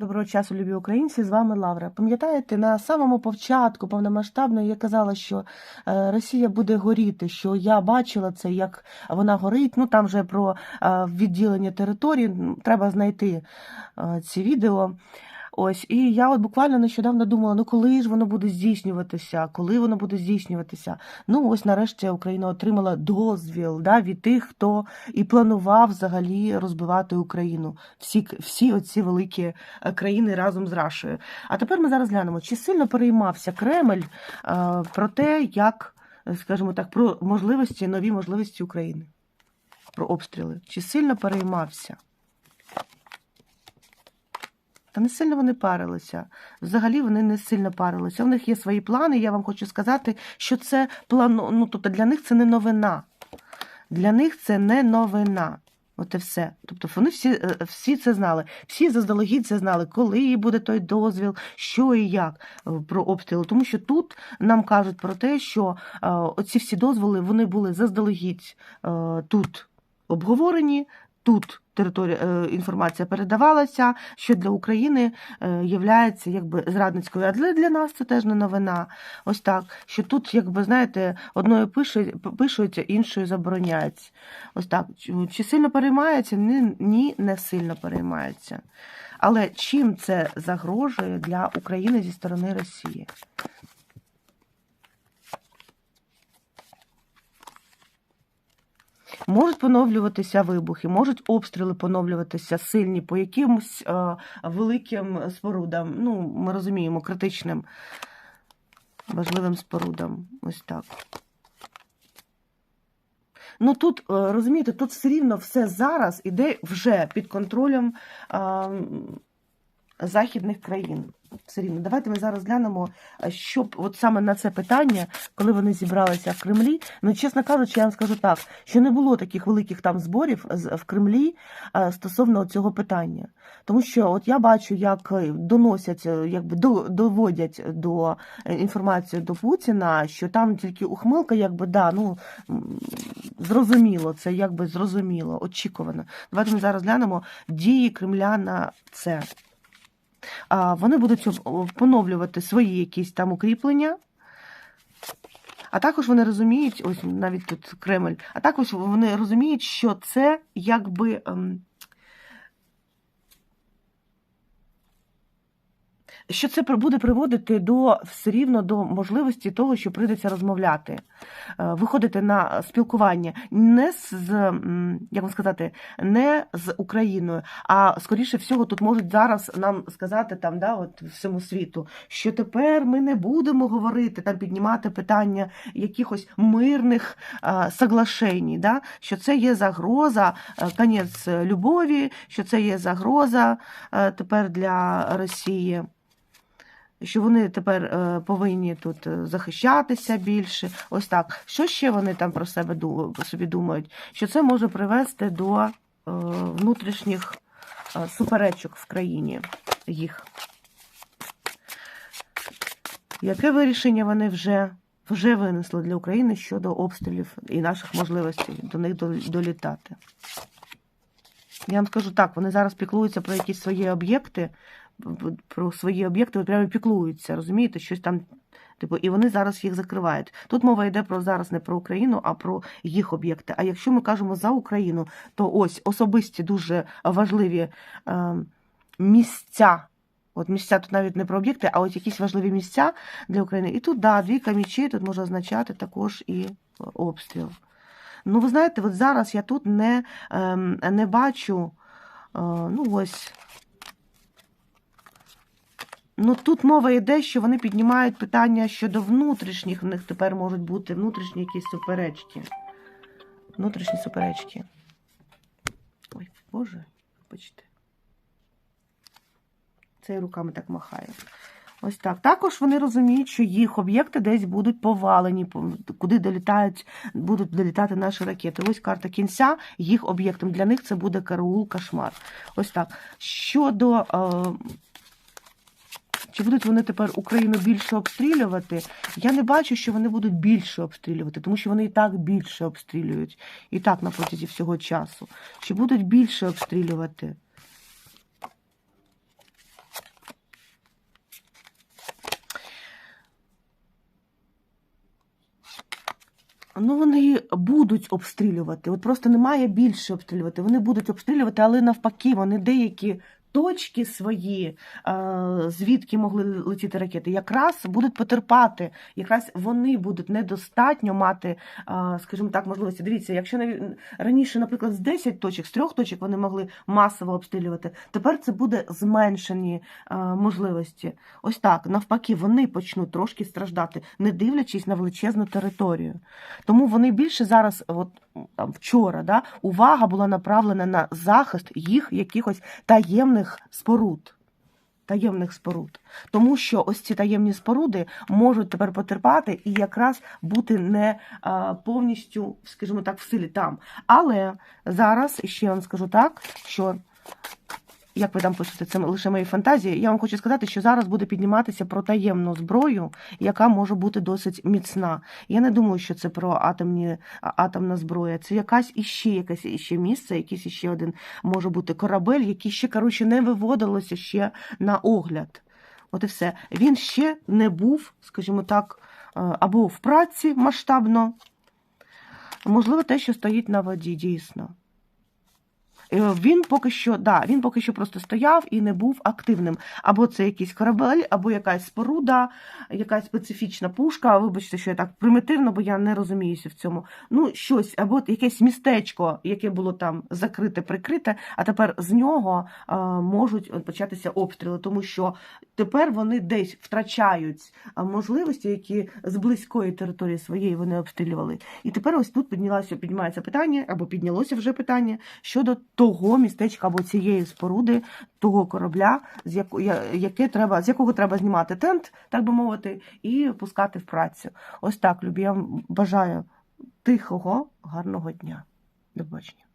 Доброго часу, любі українці, з вами Лавра. Пам'ятаєте, на самому початку повномасштабної я казала, що е, Росія буде горіти, що я бачила це, як вона горить. Ну там вже про е, відділення території треба знайти е, ці відео. Ось, і я от буквально нещодавно думала, ну коли ж воно буде здійснюватися, коли воно буде здійснюватися. Ну ось нарешті Україна отримала дозвіл да, від тих, хто і планував взагалі розбивати Україну. Всі, всі оці великі е, країни разом з Рашею. А тепер ми зараз глянемо, чи сильно переймався Кремль е, про те, як, е, скажімо так, про можливості, нові можливості України, про обстріли. Чи сильно переймався? Та не сильно вони парилися. Взагалі вони не сильно парилися. У них є свої плани. Я вам хочу сказати, що це план, ну тобто для них це не новина. Для них це не новина. От і все. Тобто вони всі, е, всі це знали. Всі заздалегідь це знали, коли буде той дозвіл, що і як е, про обстріли. Тому що тут нам кажуть про те, що е, оці всі дозволи вони були заздалегідь тут обговорені, тут територія е, інформація передавалася, що для України е, являється якби зрадницькою. А для, нас це теж не новина. Ось так. Що тут, якби знаєте, одною пишуть, пишуть, іншою забороняють. Ось так. Чи- сильно переймається? Ні, не сильно переймається. Але чим це загрожує для України зі сторони Росії? Можуть поновлюватися вибухи, можуть обстріли поновлюватися сильні по якимось е, великим спорудам. Ну, ми розуміємо, критичним важливим спорудам. Ось так. Ну тут, е, розумієте, тут все рівно все зараз іде вже під контролем е, західних країн. Все рівно. Давайте ми зараз глянемо, е, що от саме на це питання, коли вони зібралися в Кремлі. Ну, чесно кажучи, я вам скажу так, що не було таких великих там зборів в Кремлі е, стосовно цього питання. Тому що от я бачу, як е, доносять, якби до- доводять до інформацію до Путіна, що там тільки ухмилка, якби да, ну зрозуміло, це якби зрозуміло, очікувано. Давайте ми зараз глянемо дії Кремля на це. Вони будуть поновлювати свої якісь там укріплення. А також вони розуміють, ось навіть тут Кремль, а також вони розуміють, що це якби. Що це буде приводити до все рівно до можливості того, що прийдеться розмовляти, е, виходити на спілкування не з як вам сказати, не з Україною, а скоріше всього тут можуть зараз нам сказати там, да, от всьому світу, що тепер ми не будемо говорити там, піднімати питання якихось мирних е, соглашень, да, що це є загроза, е, конець любові, що це є загроза тепер для Росії. Що вони тепер е, повинні тут е, захищатися більше. Ось так. Що ще вони там про себе про собі думають? Що це може привести до е, внутрішніх суперечок в країні їх. Яке вирішення вони вже, вже винесли для України щодо обстрілів і наших можливостей до них долітати? Я вам скажу так, вони зараз піклуються про якісь свої об'єкти, про свої об'єкти, прямо піклуються, розумієте, щось там. Типу, і вони зараз їх закривають. Тут мова йде про зараз не про Україну, а про їх об'єкти. А якщо ми кажемо за Україну, то ось особисті дуже важливі е, місця. От місця тут навіть не про об'єкти, а ось якісь важливі місця для України. І тут, да, двійка мічей тут може означати також і обстріл. Ну, ви знаєте, от зараз я тут не, ем, не бачу. е, ну, ось. Ну, тут мова йде, що вони піднімають питання щодо внутрішніх, в них тепер можуть бути внутрішні якісь суперечки. Внутрішні суперечки. Ой, Боже, бачите. Це руками так махає. Ось так. Також вони розуміють, що їх об'єкти десь будуть повалені, куди долітають, будуть долітати наші ракети. Ось карта кінця їх об'єктом. Для них це буде караул, кошмар. Ось так. Щодо. Е, чи будуть вони тепер Україну більше обстрілювати? Я не бачу, що вони будуть більше обстрілювати, тому що вони і так більше обстрілюють. І так на протязі всього часу. Чи будуть більше обстрілювати? Ну, вони будуть обстрілювати. От просто немає більше обстрілювати. Вони будуть обстрілювати, але навпаки, вони деякі точки свої, е, звідки могли летіти ракети, якраз будуть потерпати. Якраз вони будуть недостатньо мати, е, скажімо так, можливості. Дивіться, якщо раніше, наприклад, з 10 точок, з 3 точок вони могли масово обстрілювати, тепер це буде зменшені е, можливості. Ось так, навпаки, вони почнуть трошки страждати, не дивлячись на величезну територію. Тому вони більше зараз, от там вчора, да, увага була направлена на захист їх якихось таємних споруд. Таємних споруд. Тому що ось ці таємні споруди можуть тепер потерпати і якраз бути не повністю, скажімо так, в силі там. Але зараз ще вам скажу так, що як ви там пишете, це лише мої фантазії. Я вам хочу сказати, що зараз буде підніматися про таємну зброю, яка може бути досить міцна. Я не думаю, що це про атомні, атомна зброя. Це якась іще якесь іще місце, якийсь іще один може бути корабель, який ще коротше не виводилося ще на огляд. От і все. Він ще не був, скажімо так, е, або в праці масштабно. Можливо, те, що стоїть на воді, дійсно. Е, Він поки що, да, він поки що просто стояв і не був активним. Або це якийсь корабель, або якась споруда, якась специфічна пушка. Вибачте, що я так примітивно, бо я не розуміюся в цьому. Ну, щось, або якесь містечко, яке було там закрите, прикрите, а тепер з нього е, можуть початися обстріли, тому що тепер вони десь втрачають е, можливості, які з близької території своєї вони обстрілювали. І тепер ось тут піднялося, піднімається питання, або піднялося вже питання щодо того містечка або цієї споруди, того корабля, з яку, яке треба, з якого треба знімати тент, так би мовити, і пускати в працю. Ось так, любі, я вам бажаю тихого, гарного дня. До побачення.